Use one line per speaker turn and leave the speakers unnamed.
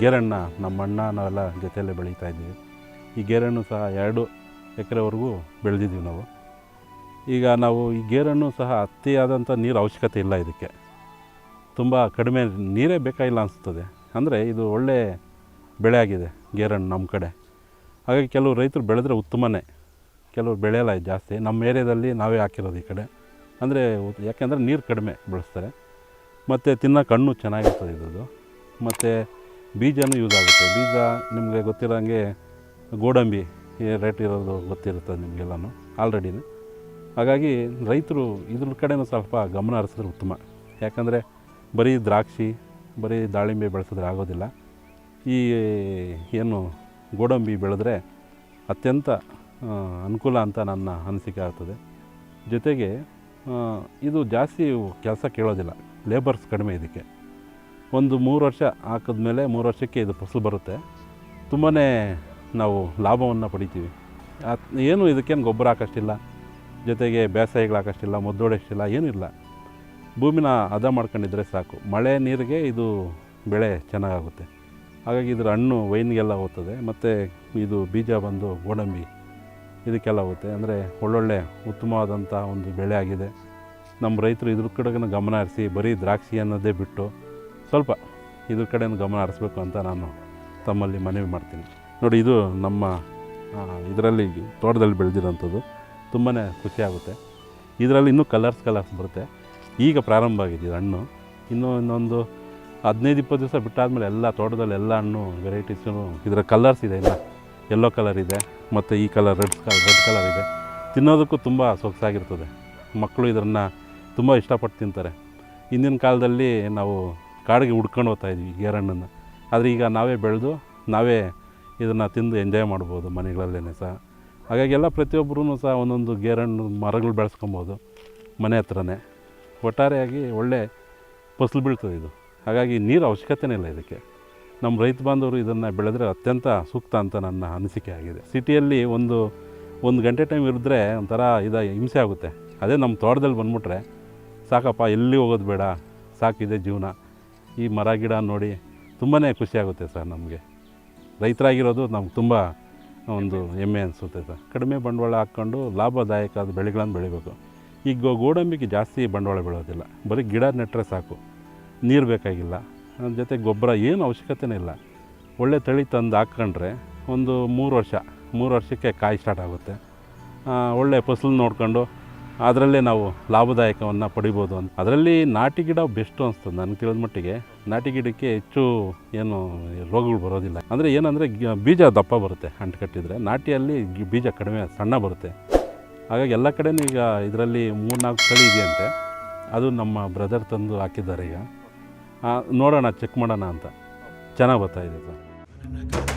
ಗೇರಣ್ಣ ನಮ್ಮ ಅಣ್ಣ ನಾವೆಲ್ಲ ಜೊತೆಯಲ್ಲೇ ಬೆಳೀತಾ ಇದ್ದೀವಿ. ಈ ಗೇರಣ್ಣು ಸಹ ಎರಡು ಎಕರೆವರೆಗೂ ಬೆಳೆದಿದ್ದೀವಿ ನಾವು. ಈಗ ನಾವು ಈ ಗೇರಣ್ಣು ಸಹ ಅತಿಯಾದಂಥ ನೀರು ಅವಶ್ಯಕತೆ ಇಲ್ಲ ಇದಕ್ಕೆ. ತುಂಬ ಕಡಿಮೆ ನೀರೇ ಬೇಕಾಗಿಲ್ಲ ಅನಿಸ್ತದೆ. ಅಂದರೆ ಇದು ಒಳ್ಳೆ ಬೆಳೆ ಆಗಿದೆ ಗೇರಣ್ಣು ನಮ್ಮ ಕಡೆ. ಹಾಗಾಗಿ ಕೆಲವು ರೈತರು ಬೆಳೆದ್ರೆ ಉತ್ತಮನೇ. ಕೆಲವರು ಬೆಳೆಯಲ್ಲ ಜಾಸ್ತಿ. ನಮ್ಮ ಏರಿಯಾದಲ್ಲಿ ನಾವೇ ಹಾಕಿರೋದು ಈ ಕಡೆ. ಅಂದರೆ ಯಾಕೆಂದರೆ ನೀರು ಕಡಿಮೆ ಬೆಳೆಸ್ತಾರೆ. ಮತ್ತು ತಿನ್ನೋ ಕಣ್ಣು ಚೆನ್ನಾಗಿರ್ತದೆ ಇದ್ರದ್ದು. ಮತ್ತು ಬೀಜನೂ ಯೂಸ್ ಆಗುತ್ತೆ. ಬೀಜ ನಿಮಗೆ ಗೊತ್ತಿರೋಂಗೆ ಗೋಡಂಬಿ ರೇಟ್ ಇರೋದು ಗೊತ್ತಿರುತ್ತೆ ನಿಮಗೆಲ್ಲನೂ ಆಲ್ರೆಡಿನೇ ಹಾಗಾಗಿ ರೈತರು ಇದ್ರ ಕಡೆನೂ ಸ್ವಲ್ಪ ಗಮನ ಹರಿಸಿದ್ರೆ ಉತ್ತಮ. ಯಾಕಂದರೆ ಬರೀ ದ್ರಾಕ್ಷಿ, ಬರೀ ದಾಳಿಂಬೆ ಬೆಳೆಸಿದ್ರೆ ಆಗೋದಿಲ್ಲ. ಈ ಏನು ಗೋಡಂಬಿ ಬೆಳೆದ್ರೆ ಅತ್ಯಂತ ಅನುಕೂಲ ಅಂತ ನನ್ನ ಅನಿಸಿಕೆ ಆಗ್ತದೆ. ಜೊತೆಗೆ ಇದು ಜಾಸ್ತಿ ಕೆಲಸ ಕೇಳೋದಿಲ್ಲ. ಲೇಬರ್ಸ್ ಕಡಿಮೆ ಇದಕ್ಕೆ. ಒಂದು ಮೂರು ವರ್ಷ ಹಾಕಿದ್ಮೇಲೆ ಮೂರು ವರ್ಷಕ್ಕೆ ಇದು ಫಸಲು ಬರುತ್ತೆ. ತುಂಬಾ ನಾವು ಲಾಭವನ್ನು ಪಡಿತೀವಿ. ಏನು ಇದಕ್ಕೇನು ಗೊಬ್ಬರ ಹಾಕೋಷ್ಟಿಲ್ಲ. ಜೊತೆಗೆ ಬೇಸಾಯಗಳು ಹಾಕೋಷ್ಟಿಲ್ಲ ಏನೂ ಇಲ್ಲ. ಭೂಮಿನ ಹದ ಮಾಡ್ಕೊಂಡಿದ್ರೆ ಸಾಕು. ಮಳೆ ನೀರಿಗೆ ಇದು ಬೆಳೆ ಚೆನ್ನಾಗಾಗುತ್ತೆ. ಹಾಗಾಗಿ ಇದರ ಹಣ್ಣು, ವೈನ್ಗೆಲ್ಲ ಹೋಗ್ತದೆ. ಮತ್ತು ಇದು ಬೀಜ ಬಂದು ಗೋಡಂಬಿ, ಇದಕ್ಕೆಲ್ಲ ಹೋಗುತ್ತೆ. ಅಂದರೆ ಒಳ್ಳೊಳ್ಳೆ ಉತ್ತಮವಾದಂಥ ಒಂದು ಬೆಳೆ ಆಗಿದೆ. ನಮ್ಮ ರೈತರು ಇದ್ರ ಕಡೆಗೂ ಗಮನ ಹರಿಸಿ, ಬರೀ ದ್ರಾಕ್ಷಿ ಅನ್ನೋದೇ ಬಿಟ್ಟು ಸ್ವಲ್ಪ ಇದ್ರ ಕಡೆಯೂ ಗಮನ ಹರಿಸ್ಬೇಕು ಅಂತ ನಾನು ತಮ್ಮಲ್ಲಿ ಮನವಿ ಮಾಡ್ತೀನಿ. ನೋಡಿ, ಇದು ನಮ್ಮ ಇದರಲ್ಲಿ ತೋಟದಲ್ಲಿ ಬೆಳೆದಿರೋಂಥದ್ದು. ತುಂಬಾ ಖುಷಿಯಾಗುತ್ತೆ. ಇದರಲ್ಲಿ ಇನ್ನೂ ಕಲರ್ಸ್ ಕಲರ್ಸ್ ಬರುತ್ತೆ. ಈಗ ಪ್ರಾರಂಭ ಆಗಿದೆ ಇದು ಹಣ್ಣು. ಇನ್ನೂ ಇನ್ನೊಂದು ಹದಿನೈದು, ಇಪ್ಪತ್ತು ದಿವಸ ಬಿಟ್ಟಾದಮೇಲೆ ಎಲ್ಲ ತೋಟದಲ್ಲಿ ಎಲ್ಲ ಹಣ್ಣು ವೆರೈಟೀಸು, ಇದರ ಕಲರ್ಸ್ ಇದೆ ಇಲ್ಲ ಯೆಲ್ಲೋ ಕಲರ್ ಇದೆ, ಮತ್ತು ಈ colour red colour red colour ಇದೆ. ತಿನ್ನೋದಕ್ಕೂ ತುಂಬ ಸೊಗಸಾಗಿರ್ತದೆ. ಮಕ್ಕಳು ಇದನ್ನು ತುಂಬ ಇಷ್ಟಪಟ್ಟು ತಿಂತಾರೆ. ಹಿಂದಿನ ಕಾಲದಲ್ಲಿ ನಾವು ಕಾಡಿಗೆ ಹುಡ್ಕೊಂಡು ಹೋಗ್ತಾ ಇದ್ವಿ ಗೇರಣ್ಣನ್ನು ಆದರೆ ಈಗ ನಾವೇ ಬೆಳೆದು, ನಾವೇ ಇದನ್ನು ತಿಂದು ಎಂಜಾಯ್ ಮಾಡ್ಬೋದು ಮನೆಗಳಲ್ಲೇ ಸಹ. ಹಾಗಾಗಿ ಎಲ್ಲ ಪ್ರತಿಯೊಬ್ಬರೂ ಸಹ ಒಂದೊಂದು ಗೇರಣ್ಣು ಮರಗಳು ಬೆಳೆಸ್ಕೊಬೋದು ಮನೆ ಹತ್ರನೇ. ಒಟ್ಟಾರೆಯಾಗಿ ಒಳ್ಳೆ ಫಸಲು ಬೀಳ್ತದೆ ಇದು. ಹಾಗಾಗಿ ನೀರು ಅವಶ್ಯಕತೆನೇ ಇಲ್ಲ ಇದಕ್ಕೆ. ನಮ್ಮ ರೈತ ಬಾಂಧವರು ಇದನ್ನು ಬೆಳೆದ್ರೆ ಅತ್ಯಂತ ಸೂಕ್ತ ಅಂತ ನನ್ನ ಅನಿಸಿಕೆ ಆಗಿದೆ. ಸಿಟಿಯಲ್ಲಿ ಒಂದು ಒಂದು ಗಂಟೆ ಟೈಮ್ ಇರಿದ್ರೆ ಒಂಥರ ಇದು ಹಿಂಸೆ ಆಗುತ್ತೆ. ಅದೇ ನಮ್ಮ ತೋಟದಲ್ಲಿ ಬಂದ್ಬಿಟ್ರೆ, ಸಾಕಪ್ಪ, ಎಲ್ಲಿ ಹೋಗೋದು ಬೇಡ? ಸಾಕಿದೆ ಜೀವನ. ಈ ಮರ ಗಿಡ ನೋಡಿ ತುಂಬಾ ಖುಷಿಯಾಗುತ್ತೆ ಸರ್ ನಮಗೆ. ರೈತರಾಗಿರೋದು ನಮ್ಗೆ ತುಂಬ ಒಂದು ಹೆಮ್ಮೆ ಅನಿಸುತ್ತೆ ಸರ್. ಕಡಿಮೆ ಬಂಡವಾಳ ಹಾಕ್ಕೊಂಡು ಲಾಭದಾಯಕ ಬೆಳೆಗಳನ್ನು ಬೆಳಿಬೇಕು. ಈಗ ಗೋಡಂಬಿಗೆ ಜಾಸ್ತಿ ಬಂಡವಾಳ ಬೀಳೋದಿಲ್ಲ ಬರೀ ಗಿಡ ನೆಟ್ಟರೆ ಸಾಕು. ನೀರು ಬೇಕಾಗಿಲ್ಲ. ಅದ್ರ ಜೊತೆ ಗೊಬ್ಬರ ಏನು ಅವಶ್ಯಕತೆನೇ ಇಲ್ಲ. ಒಳ್ಳೆ ತಳಿ ತಂದು ಹಾಕ್ಕೊಂಡ್ರೆ ಒಂದು ಮೂರು ವರ್ಷ, ಮೂರು ವರ್ಷಕ್ಕೆ ಕಾಯಿ ಸ್ಟಾರ್ಟ್ ಆಗುತ್ತೆ. ಒಳ್ಳೆ ಫಸಲು ನೋಡ್ಕೊಂಡು ಅದರಲ್ಲೇ ನಾವು ಲಾಭದಾಯಕವನ್ನು ಪಡಿಬೋದು ಅಂತ. ಅದರಲ್ಲಿ ನಾಟಿ ಗಿಡ ಬೆಸ್ಟ್ ಅನಿಸ್ತದೆ ನನಗೆ ತಿಳಿದ ಮಟ್ಟಿಗೆ. ನಾಟಿ ಗಿಡಕ್ಕೆ ಹೆಚ್ಚು ಏನು ರೋಗಗಳು ಬರೋದಿಲ್ಲ. ಅಂದರೆ ಏನಂದರೆ ಬೀಜ ದಪ್ಪ ಬರುತ್ತೆ ಅಂಟು ಕಟ್ಟಿದರೆ. ನಾಟಿಯಲ್ಲಿ ಬೀಜ ಕಡಿಮೆ, ಸಣ್ಣ ಬರುತ್ತೆ. ಹಾಗಾಗಿ ಎಲ್ಲ ಕಡೆನೂ ಈಗ ಇದರಲ್ಲಿ ಮೂರ್ನಾಲ್ಕು ತಳಿ ಇದೆಯಂತೆ. ಅದು ನಮ್ಮ ಬ್ರದರ್ ತಂದು ಹಾಕಿದ್ದಾರೆ ಈಗ. ನೋಡೋಣ ಚೆಕ್ ಮಾಡೋಣ ಅಂತ. ಚೆನ್ನಾಗಿ ಬರ್ತಾ ಇದೆ ಸರ್.